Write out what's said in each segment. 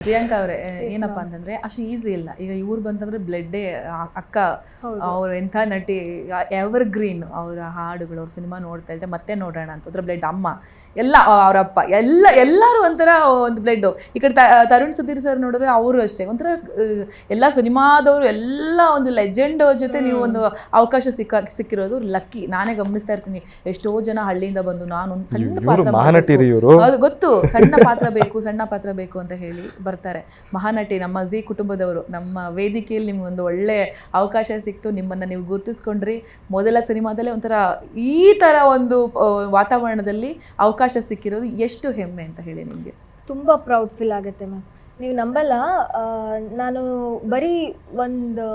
ಪ್ರಿಯಾಂಕಾ ಅವರೇ ಏನಪ್ಪಾ ಅಂತಂದ್ರೆ ಅಷ್ಟು ಈಸಿ ಇಲ್ಲ. ಈಗ ಇವ್ರು ಬಂತಂದ್ರೆ ಬ್ಲಡ್ಡೇ ಅಕ್ಕ ಅವ್ರ ಎಂಥ ನಟಿ ಎವರ್ ಗ್ರೀನ್ ಅವರ ಹಾಡುಗಳು ಅವ್ರ ಸಿನಿಮಾ ನೋಡ್ತಾ ಇದ್ರೆ ಮತ್ತೆ ನೋಡೋಣ ಅಂತ. ಅದ್ರ ಬ್ಲಡ್ ಅಮ್ಮ. ಎಲ್ಲ ಅವರಪ್ಪ ಎಲ್ಲ ಎಲ್ಲರೂ ಒಂಥರ ಒಂದು ಬ್ಲಡ್ ಈ ಕಡೆ ತ- ತರುಣ್ ಸುಧೀರ್ ಸರ್ ನೋಡಿದ್ರೆ ಅವರು ಅಷ್ಟೇ. ಒಂಥರ ಎಲ್ಲ ಸಿನಿಮಾದವರು ಎಲ್ಲ ಒಂದು ಲೆಜೆಂಡ್ ಜೊತೆ ನೀವು ಒಂದು ಅವಕಾಶ ಸಿಕ್ಕ ಸಿಕ್ಕಿರೋದು ಲಕ್ಕಿ ನಾನೇ ಗಮನಿಸ್ತಾ ಇರ್ತೀನಿ. ಎಷ್ಟೋ ಜನ ಹಳ್ಳಿಯಿಂದ ಬಂದು ನಾನು ಒಂದು ಸಣ್ಣ ಪಾತ್ರ ಮಹಾನಟಿ ರೀ ಹೌದು ಗೊತ್ತು. ಸಣ್ಣ ಪಾತ್ರ ಬೇಕು ಸಣ್ಣ ಪಾತ್ರ ಬೇಕು ಅಂತ ಹೇಳಿ ಬರ್ತಾರೆ. ಮಹಾನಟಿ ನಮ್ಮ ಜಿ ಕುಟುಂಬದವರು ನಮ್ಮ ವೇದಿಕೆಯಲ್ಲಿ ನಿಮ್ಗೆ ಒಂದು ಒಳ್ಳೆ ಅವಕಾಶ ಸಿಕ್ತು. ನಿಮ್ಮನ್ನ ನೀವು ಗುರುತಿಸ್ಕೊಂಡ್ರಿ. ಮೊದಲ ಸಿನಿಮಾದಲ್ಲೇ ಒಂಥರ ಈ ತರ ಒಂದು ವಾತಾವರಣದಲ್ಲಿ ಅವಕಾಶ ಸಿಕ್ಕಿರೋದು ಎಷ್ಟು ಹೆಮ್ಮೆ ಅಂತ ಹೇಳಿ ನಿಮಗೆ? ತುಂಬ ಪ್ರೌಡ್ ಫೀಲ್ ಆಗುತ್ತೆ ಮ್ಯಾಮ್ ನೀವು ನಂಬಲ್ಲ ನಾನು ಬರೀ ಒಂದು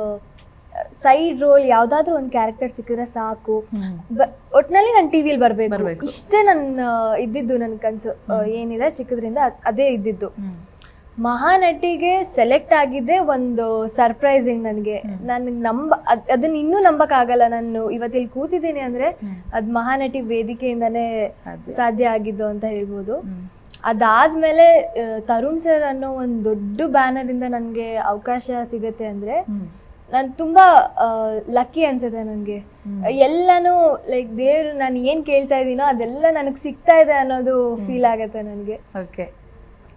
ಸೈಡ್ ರೋಲ್ ಯಾವುದಾದ್ರೂ ಒಂದು ಕ್ಯಾರೆಕ್ಟರ್ ಸಿಕ್ಕಿದ್ರೆ ಸಾಕು. ಒಟ್ನಲ್ಲಿ ನಾನು ಟಿ ವಿಲಿ ಬರ್ಬೇಕು. ಬರಬೇಕು. ಇಷ್ಟೇ ನನ್ನ ಇದ್ದಿದ್ದು ನನ್ನ ಕನಸು. ಏನಿದೆ ಚಿಕ್ಕದ್ರಿಂದ ಅದೇ ಇದ್ದಿದ್ದು. ಮಹಾನಟಿಗೆ ಸೆಲೆಕ್ಟ್ ಆಗಿದ್ದೆ ಒಂದು ಸರ್ಪ್ರೈಸಿಂಗ್ ನನಗೆ. ನನಗೆ ನಂಬ ಅದ್- ಅದನ್ನ ಇನ್ನೂ ನಂಬಕ್ಕಾಗಲ್ಲ ನಾನು. ಇವತ್ತಿಲ್ಲಿ ಕೂತಿದ್ದೀನಿ ಅಂದ್ರೆ ಅದು ಮಹಾನಟಿ ವೇದಿಕೆಯಿಂದನೇ ಸಾಧ್ಯ. ಆಗಿದ್ದು ಅಂತ ಹೇಳ್ಬೋದು. ಅದಾದ್ಮೇಲೆ ತರುಣ್ ಸರ್ ಅನ್ನೋ ಒಂದು ದೊಡ್ಡ ಬ್ಯಾನರ್ ಇಂದ ನನಗೆ ಅವಕಾಶ ಸಿಗುತ್ತೆ ಅಂದ್ರೆ ನಾನು ತುಂಬಾ ಲಕ್ಕಿ ಅನ್ಸುತ್ತೆ ನನಗೆ. ಎಲ್ಲನೂ ಲೈಕ್ ದೇವ್ರು ನಾನು ಏನ್ ಕೇಳ್ತಾ ಇದ್ದೀನೋ ಅದೆಲ್ಲ ನನಗೆ ಸಿಗ್ತಾ ಇದೆ ಅನ್ನೋದು ಫೀಲ್ ಆಗುತ್ತೆ ನನಗೆ. ಓಕೆ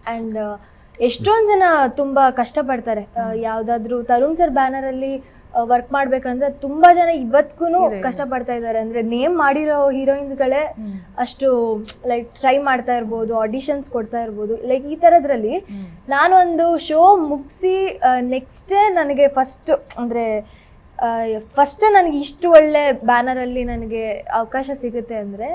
ಆ್ಯಂಡ್ ಎಷ್ಟೊಂದು ಜನ ತುಂಬ ಕಷ್ಟಪಡ್ತಾರೆ. ಯಾವುದಾದ್ರೂ ತರುಣ್ ಸರ್ ಬ್ಯಾನರಲ್ಲಿ ವರ್ಕ್ ಮಾಡ್ಬೇಕಂದ್ರೆ ತುಂಬಾ ಜನ ಇವತ್ತಿಗೂ ಕಷ್ಟಪಡ್ತಾ ಇದ್ದಾರೆ. ಅಂದ್ರೆ ನೇಮ್ ಮಾಡಿರೋ ಹೀರೋಯಿನ್ಸ್ಗಳೇ ಅಷ್ಟು ಲೈಕ್ ಟ್ರೈ ಮಾಡ್ತಾ ಇರ್ಬೋದು ಆಡಿಷನ್ಸ್ ಕೊಡ್ತಾ ಇರ್ಬೋದು. ಲೈಕ್ ಈ ಥರದ್ರಲ್ಲಿ ನಾನೊಂದು ಶೋ ಮುಗಿಸಿ ನೆಕ್ಸ್ಟೇ ನನಗೆ ಫಸ್ಟ್ ಅಂದ್ರೆ ಫಸ್ಟ್ ನನಗೆ ಇಷ್ಟು ಒಳ್ಳೆ ಬ್ಯಾನರಲ್ಲಿ ನನಗೆ ಅವಕಾಶ ಸಿಗುತ್ತೆ ಅಂದರೆ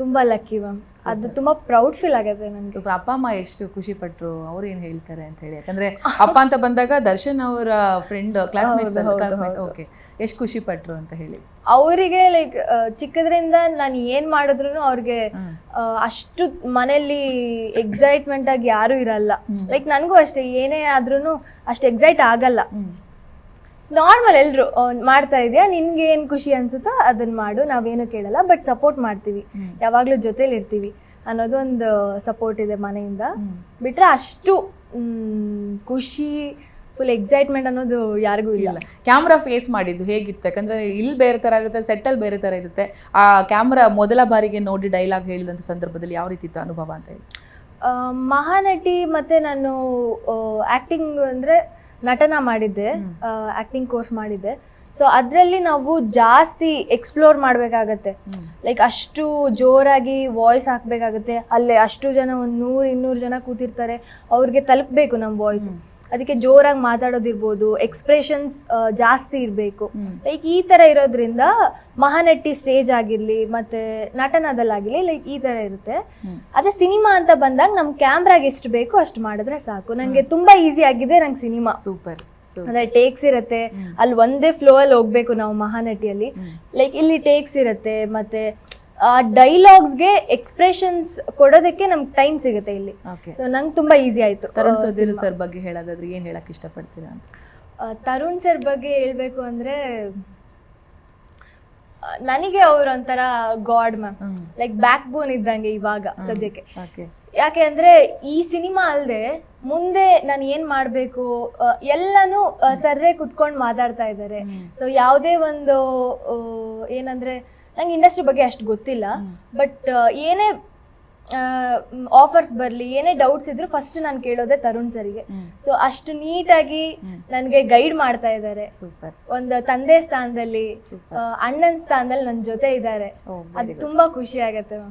ತುಂಬ ಲಕ್ಕಿ ಮ್ಯಾಮ್ ಅದು ತುಂಬ ಪ್ರೌಡ್ ಫೀಲ್ ಆಗುತ್ತೆ ನನಗೆ ಅಪ್ಪ ಅಮ್ಮ ಎಷ್ಟು ಖುಷಿ ಪಟ್ರು. ಅವ್ರು ಏನು ಹೇಳ್ತಾರೆ ಅಂತ ಹೇಳಿ. ಯಾಕಂದ್ರೆ ಅಪ್ಪ ಅಂತ ಬಂದಾಗ ದರ್ಶನ್ ಅವರ ಫ್ರೆಂಡ್ ಕ್ಲಾಸ್ಮೇಟ್ಸ್ ಕ್ಲಾಸ್ಮೇಟ್ ಓಕೆ ಎಷ್ಟು ಖುಷಿ ಪಟ್ರು ಅಂತ ಹೇಳಿ. ಅವರಿಗೆ ಲೈಕ್ ಚಿಕ್ಕದ್ರಿಂದ ನಾನು ಏನ್ ಮಾಡಿದ್ರು ಅವ್ರಿಗೆ ಅಷ್ಟು ಮನೆಯಲ್ಲಿ ಎಕ್ಸೈಟ್ಮೆಂಟ್ ಆಗಿ ಯಾರು ಇರಲ್ಲ. ಲೈಕ್ ನನಗೂ ಅಷ್ಟೇ ಏನೇ ಆದ್ರೂ ಅಷ್ಟು ಎಕ್ಸೈಟ್ ಆಗಲ್ಲ. ನಾರ್ಮಲ್ ಎಲ್ಲರೂ ಮಾಡ್ತಾ ಇದೆಯಾ? ನಿನ್ಗೆ ಏನು ಖುಷಿ ಅನ್ಸುತ್ತೋ ಅದನ್ನ ಮಾಡು. ನಾವೇನು ಕೇಳಲ್ಲ ಬಟ್ ಸಪೋರ್ಟ್ ಮಾಡ್ತೀವಿ. ಯಾವಾಗಲೂ ಜೊತೆಲಿ ಇರ್ತೀವಿ ಅನ್ನೋದೊಂದು ಸಪೋರ್ಟ್ ಇದೆ ಮನೆಯಿಂದ. ಬಿಟ್ರೆ ಅಷ್ಟು ಖುಷಿ ಫುಲ್ ಎಕ್ಸೈಟ್ಮೆಂಟ್ ಅನ್ನೋದು ಯಾರಿಗೂ ಇಲ್ಲ. ಕ್ಯಾಮ್ರಾ ಫೇಸ್ ಮಾಡಿದ್ದು ಹೇಗಿತ್ತು? ಯಾಕಂದ್ರೆ ಇಲ್ಲಿ ಬೇರೆ ತರ ಇರುತ್ತೆ ಸೆಟ್ಟಲ್ಲಿ ಬೇರೆ ತರ ಇರುತ್ತೆ. ಆ ಕ್ಯಾಮ್ರಾ ಮೊದಲ ಬಾರಿಗೆ ನೋಡಿ ಡೈಲಾಗ್ ಹೇಳಿದಂತ ಸಂದರ್ಭದಲ್ಲಿ ಯಾವ ರೀತಿ ಇತ್ತು ಅನುಭವ ಅಂತ ಹೇಳಿ? ಮಹಾನಟಿ ಮತ್ತೆ ನಾನು ಆ್ಯಕ್ಟಿಂಗ್ ಅಂದರೆ ನಟನ ಮಾಡಿದ್ದೆ ಆಕ್ಟಿಂಗ್ ಕೋರ್ಸ್ ಮಾಡಿದ್ದೆ. ಸೊ ಅದರಲ್ಲಿ ನಾವು ಜಾಸ್ತಿ ಎಕ್ಸ್ಪ್ಲೋರ್ ಮಾಡಬೇಕಾಗತ್ತೆ. ಲೈಕ್ ಅಷ್ಟು ಜೋರಾಗಿ ವಾಯ್ಸ್ ಹಾಕಬೇಕಾಗತ್ತೆ. ಅಲ್ಲೇ ಅಷ್ಟು ಜನ ಒಂದು ನೂರು ಇನ್ನೂರು ಜನ ಕೂತಿರ್ತಾರೆ. ಅವ್ರಿಗೆ ತಲುಪಬೇಕು ನಮ್ಮ ವಾಯ್ಸ್ ಅದಕ್ಕೆ ಜೋರಾಗಿ ಮಾತಾಡೋದಿರ್ಬೋದು ಎಕ್ಸ್ಪ್ರೆಷನ್ಸ್ ಜಾಸ್ತಿ ಇರಬೇಕು. ಲೈಕ್ ಈ ಥರ ಇರೋದ್ರಿಂದ ಮಹಾನಟಿ ಸ್ಟೇಜ್ ಆಗಿರಲಿ ಮತ್ತೆ ನಟನದಲ್ಲಾಗಿರಲಿ ಲೈಕ್ ಈ ಥರ ಇರುತ್ತೆ. ಅದೇ ಸಿನಿಮಾ ಅಂತ ಬಂದಾಗ ನಮ್ಮ ಕ್ಯಾಮ್ರಾಗೆ ಎಷ್ಟು ಬೇಕೋ ಅಷ್ಟು ಮಾಡಿದ್ರೆ ಸಾಕು. ನನಗೆ ತುಂಬಾ ಈಸಿ ಆಗಿದೆ ನಂಗೆ ಸಿನಿಮಾ. ಸೂಪರ್ ಅಂದ್ರೆ ಟೇಕ್ಸ್ ಇರುತ್ತೆ. ಅಲ್ಲಿ ಒಂದೇ ಫ್ಲೋ ಅಲ್ಲಿ ಹೋಗ್ಬೇಕು ನಾವು ಮಹಾನಟಿಯಲ್ಲಿ. ಲೈಕ್ ಇಲ್ಲಿ ಟೇಕ್ಸ್ ಇರುತ್ತೆ ಮತ್ತೆ ಆ ಡೈಲಾಗ್ಸ್ಗೆ ಎಕ್ಸ್ಪ್ರೆಷನ್ಸ್ ಕೊಡೋದಕ್ಕೆ ನಮ್ಗೆ ಟೈಮ್ ಸಿಗುತ್ತೆ ಇಲ್ಲಿ. ಓಕೆ ನಂಗೆ ತುಂಬಾ ಈಸಿ ಆಯ್ತು ತರುಣ್ ಸುಧೀರ್ ಸರ್ ಬಗ್ಗೆ ಹೇಳೋದಾದ್ರೆ ಏನು ಹೇಳಕ್ಕೆ ಇಷ್ಟಪಡ್ತೀರಾ ಅಂತ? ತರುಣ್ ಸರ್ ಬಗ್ಗೆ ಹೇಳಬೇಕು ಅಂದ್ರೆ ನನಗೆ ಅವರು ಒಂಥರ godmom. Like backbone ಇದ್ದಂಗೆ ಇವಾಗ ಸದ್ಯಕ್ಕೆ. ಯಾಕೆ ಅಂದ್ರೆ ಈ ಸಿನಿಮಾ ಅಲ್ಲದೆ ಮುಂದೆ ನಾನು ಏನ್ ಮಾಡಬೇಕು ಎಲ್ಲನೂ ಸರ್ರೇ ಕುತ್ಕೊಂಡು ಮಾತಾಡ್ತಾ ಇದ್ದಾರೆ ಸೊ ಯಾವುದೇ ಒಂದು ಏನಂದ್ರೆ ನಂಗೆ ಇಂಡಸ್ಟ್ರಿ ಬಗ್ಗೆ ಅಷ್ಟು ಗೊತ್ತಿಲ್ಲ. ಬಟ್ ಏನೇ ಆಫರ್ಸ್ ಬರಲಿ ಏನೇ ಡೌಟ್ಸ್ ಇದ್ರು ಫಸ್ಟ್ ನಾನು ಕೇಳೋದೇ ತರುಣ್ ಸರಿಗೆ. ಸೊ ಅಷ್ಟು ನೀಟಾಗಿ ನನಗೆ ಗೈಡ್ ಮಾಡ್ತಾ ಇದ್ದಾರೆ ಒಂದು ತಂದೆ ಸ್ಥಾನದಲ್ಲಿ ಅಣ್ಣನ ಸ್ಥಾನದಲ್ಲಿ ನನ್ನ ಜೊತೆ ಇದ್ದಾರೆ ಅದು ತುಂಬಾ ಖುಷಿ ಆಗತ್ತೆ ಮ್ಯಾಮ್.